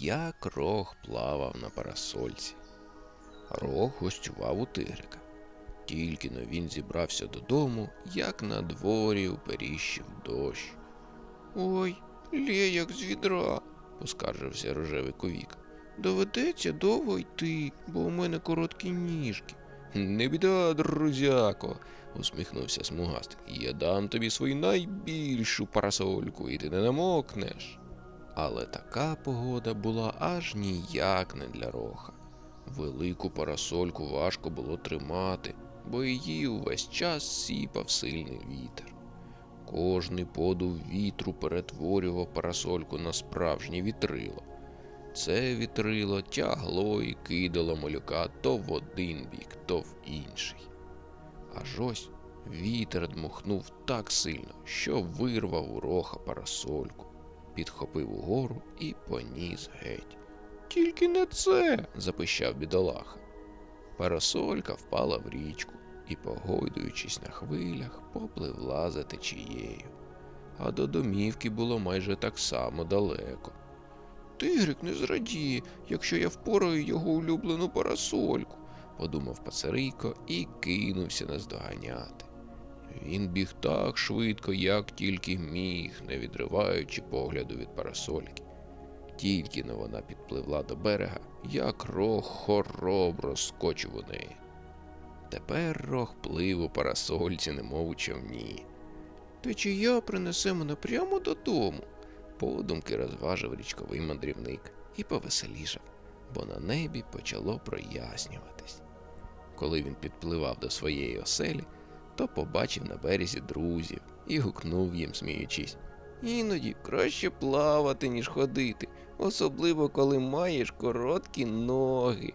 як рог плавав на парасольці. Рог гостював у тигрика. Тільки но він зібрався додому, як на дворі уперіщив дощ. Ой, лє як з відра, поскаржився рожевий ковік. Доведеться довго йти, бо у мене короткі ніжки. Не біда, друзяко, усміхнувся смугастик. Я дам тобі свою найбільшу парасольку, і ти не намокнеш. Але така погода була аж ніяк не для роха. Велику парасольку важко було тримати, бо її увесь час сіпав сильний вітер. Кожний подув вітру перетворював парасольку на справжнє вітрило. Це вітрило тягло і кидало малюка то в один бік, то в інший. Аж ось вітер дмухнув так сильно, що вирвав у роха парасольку, підхопив угору і поніс геть. Тільки не це. запищав бідолаха. Парасолька впала в річку і, погойдуючись на хвилях, попливла за течією. А до домівки було майже так само далеко. Тигрик не зрадіє, якщо я впораю його улюблену парасольку, подумав пацарийко і кинувся наздоганяти. Він біг так швидко, як тільки міг, не відриваючи погляду від парасольки. Тільки но вона підпливла до берега, як рог хоробро скочив у неї. Тепер рог плив у парасольці, немов у човні. Течія принесе мене прямо додому, подумки розважив річковий мандрівник і повеселішав, бо на небі почало прояснюватись. Коли він підпливав до своєї оселі, то побачив на березі друзів і гукнув їм, сміючись. Іноді краще плавати, ніж ходити, особливо коли маєш короткі ноги.